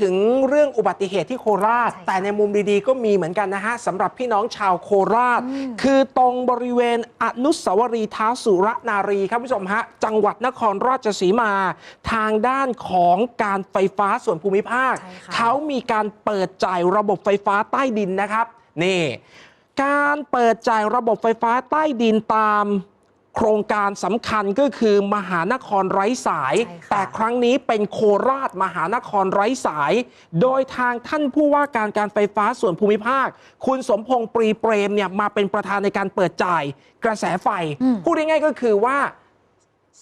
ถึงเรื่องอุบัติเหตุที่โคราชใช่ค่ะแต่ในมุมดีๆ ก็มีเหมือนกันนะฮะสำหรับพี่น้องชาวโคราช คือตรงบริเวณอนุสาวรีย์เท้าสุรนารีครับผู้ชมฮะจังหวัดนครราชสีมา ทางด้านของการไฟฟ้าส่วนภูมิภาคใช่ค่ะเขามีการเปิดจ่ายระบบไฟฟ้าใต้ดินนะครับ นี่ การเปิดจ่ายระบบไฟฟ้าใต้ดินตามโครงการสำคัญก็คือมหานครไร้สายใช่ค่ะแต่ครั้งนี้เป็นโคราชมหานครไร้สาย โดยทางท่านผู้ว่าการการไฟฟ้าส่วนภูมิภาค คุณสมพงษ์ปรีเปรมเนี่ยมาเป็นประธานในการเปิดจ่ายกระแสไฟอืมพูดง่ายๆก็คือว่า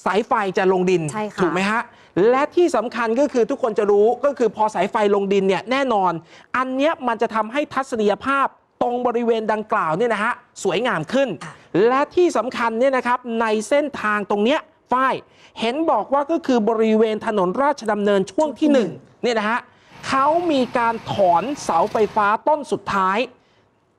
สายไฟจะลงดินใช่ค่ะถูกไหมฮะ และที่สำคัญก็คือทุกคนจะรู้ก็คือพอสายไฟลงดินเนี่ยแน่นอน อันเนี้ยมันจะทำให้ทัศนียภาพ ตรงบริเวณดังกล่าวเนี่ยนะฮะสวยงามขึ้นค่ะและที่สำคัญเนี่ยนะครับในเส้นทางตรงเนี้ยฝ้ายเห็นบอกว่าก็คือบริเวณถนนราชดำเนินช่วงที่หนึ่งเนี่ยนะฮะเขามีการถอนเสาไฟฟ้าต้นสุดท้าย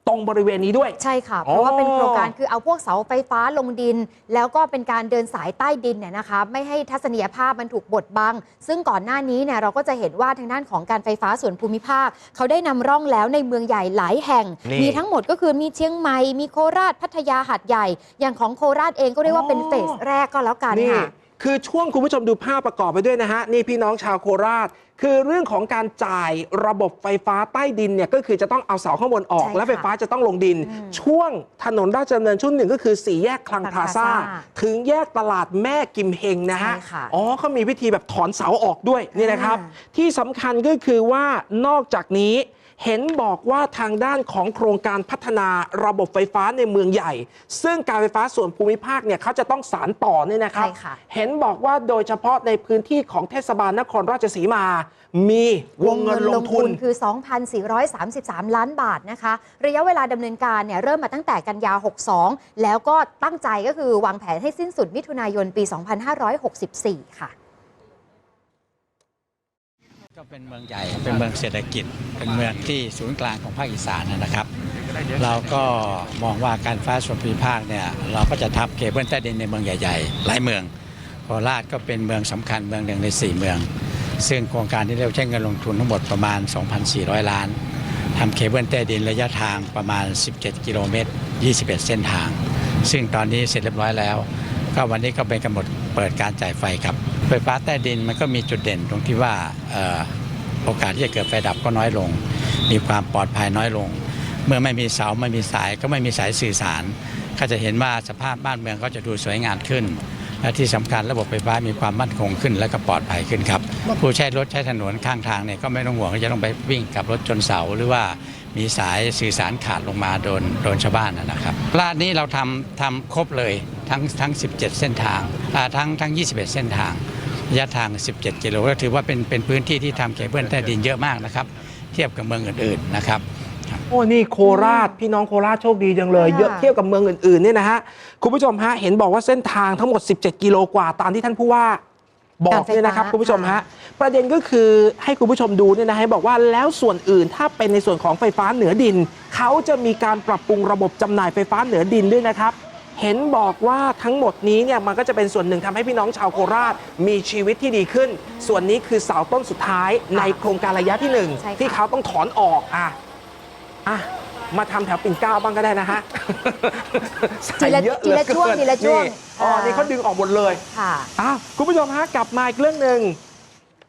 ตรงบริเวณนี้ด้วย ใช่ค่ะ เพราะว่าอ๋อเป็นโครงการคือเอาพวกเสาไฟฟ้าลงดิน แล้วก็เป็นการเดินสายใต้ดินเนี่ยนะคะ ไม่ให้ทัศนียภาพมันถูกบดบัง ซึ่งก่อนหน้านี้เนี่ยเราก็จะเห็นว่าทางด้านของการไฟฟ้าส่วนภูมิภาค เขาได้นำร่องแล้วในเมืองใหญ่หลายแห่งนี่มีทั้งหมดก็คือมีเชียงใหม่ มีโคราช พัทยา หาดใหญ่ อย่างของโคราชเองก็เรียกว่าเป็นเฟสแรกก็แล้วกันนี่ค่ะ คือช่วงคุณผู้ชมดูภาพประกอบไปด้วยนะฮะ นี่พี่น้องชาวโคราช คือเรื่องของการจ่ายระบบไฟฟ้าใต้ดินเนี่ยก็คือจะต้องเอาเสาข้างบนออก ใช่ค่ะและไฟฟ้าจะต้องลงดิน อืมช่วงถนนราชดำเนินช่วงหนึ่งก็คือสี่แยกคลังคลังพลาซ่าพลาซ่าถึงแยกตลาดแม่กิมเฮงนะฮะ ใช่ค่ะ อ๋อเขามีวิธีแบบถอนเสาออกด้วยนี่นะครับอ่าที่สำคัญก็คือว่านอกจากนี้ เห็นบอกว่าทางด้านของโครงการพัฒนาระบบไฟฟ้าในเมืองใหญ่ ซึ่งการไฟฟ้าส่วนภูมิภาคเนี่ยเขาจะต้องสารต่อเนี่ยนะครับ ใช่ค่ะ เห็นบอกว่าโดยเฉพาะในพื้นที่ของเทศบาลนครราชสีมา มีวงเงินลงทุน คือ 2,433 ล้านบาทนะคะ ระยะเวลาดำเนินการเนี่ยเริ่มมาตั้งแต่กันยา 62 แล้วก็ตั้งใจก็คือวางแผนให้สิ้นสุดมิถุนายนปี 2564 ค่ะ ก็เป็นเมืองใหญ่เป็นเมืองเศรษฐกิจ เป็นเมืองที่ศูนย์กลางของภาคอีสานนะครับ เราก็มองว่าการฟ้าส่วนภูมิภาคเนี่ยเราก็จะทับเคเบิลใต้ดินในเมืองใหญ่ๆ หลายเมืองโคราชก็เป็นเมืองสำคัญเมืองหนึ่งใน 4 เมือง ซึ่งโครงการที่เราใช้เงินลงทุนทั้งหมดประมาณ 2,400 ล้านทำเคเบิลใต้ดินระยะทางประมาณ 17 กิโลเมตร 21 เส้นทาง ซึ่งตอนนี้เสร็จเรียบร้อยแล้ว ก็วันนี้ก็เป็นกำหนดเปิดการจ่ายไฟครับ ไฟฟ้าใต้ดินมันก็มีจุดเด่นตรงที่ว่าออโอกาสที่จะเกิดไฟดับก็น้อยลง มีความปลอดภัยน้อยลง เมื่อไม่มีเสาไม่มีสายก็ไม่มีสายสื่อสาร ก็จะเห็นว่าสภาพบ้านเมืองก็จะดูสวยงามขึ้น และที่สำคัญระบบไฟฟ้ามีความมั่นคงขึ้น และก็ปลอดภัยขึ้นครับผู้ใช้รถใช้ถนนข้างทางเนี่ยก็ไม่ต้องห่วงว่าจะต้องไปวิ่งกับรถจนเสาหรือว่ามีสายสื่อสารขาดลงมาโดนโดนชาวบ้านนะนะครับลาดนี้เราทำทำครบเลยทั้งทั้ง 17 เส้นทางอ่าทั้งทั้ง 21 เส้นทางระยะทาง 17 กิโลก็ถือว่าเป็นเป็นพื้นที่ที่ทำเคเบิลใต้ดินเยอะมากนะครับ เทียบกับเมืองอื่นๆนะครับ โอ้นี่โคราชพี่น้องโคราชโชคดีจังเลยค่ะเยอะเทียบกับเมืองอื่นๆเนี่ยนะฮะคุณผู้ชมฮะเห็นบอกว่าเส้นทางทั้งหมด 17 กิโลกว่าตามที่ท่านผู้ว่าบอกเนี่ยนะครับคุณผู้ชมฮะประเด็นก็คือให้คุณผู้ชมดูเนี่ยนะให้บอกว่าแล้วส่วนอื่นถ้าเป็นในส่วนของไฟฟ้าเหนือดิน เขาจะมีการปรับปรุงระบบจำหน่ายไฟฟ้าเหนือดินด้วยนะครับ เห็นบอกว่าทั้งหมดนี้เนี่ยมันก็จะเป็นส่วนหนึ่งทำให้พี่น้องชาวโคราชมีชีวิตที่ดีขึ้น ส่วนนี้คือเสาต้นสุดท้ายในโครงการระยะที่หนึ่งใช่ค่ะที่เขาต้องถอนออกอะ อะมาทำแถวปิ่นเกล้าบ้างก็ได้นะฮะ ทีละใส่เยอทีละเหอช่วงเกินทีละช่วงนี่อ๋อ อ่านี่ นี่เขาดึงออกหมดเลยค่ะ อ้าวคุณผู้ชมฮะกลับมาอีกเรื่องหนึ่ง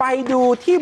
ไปดูที่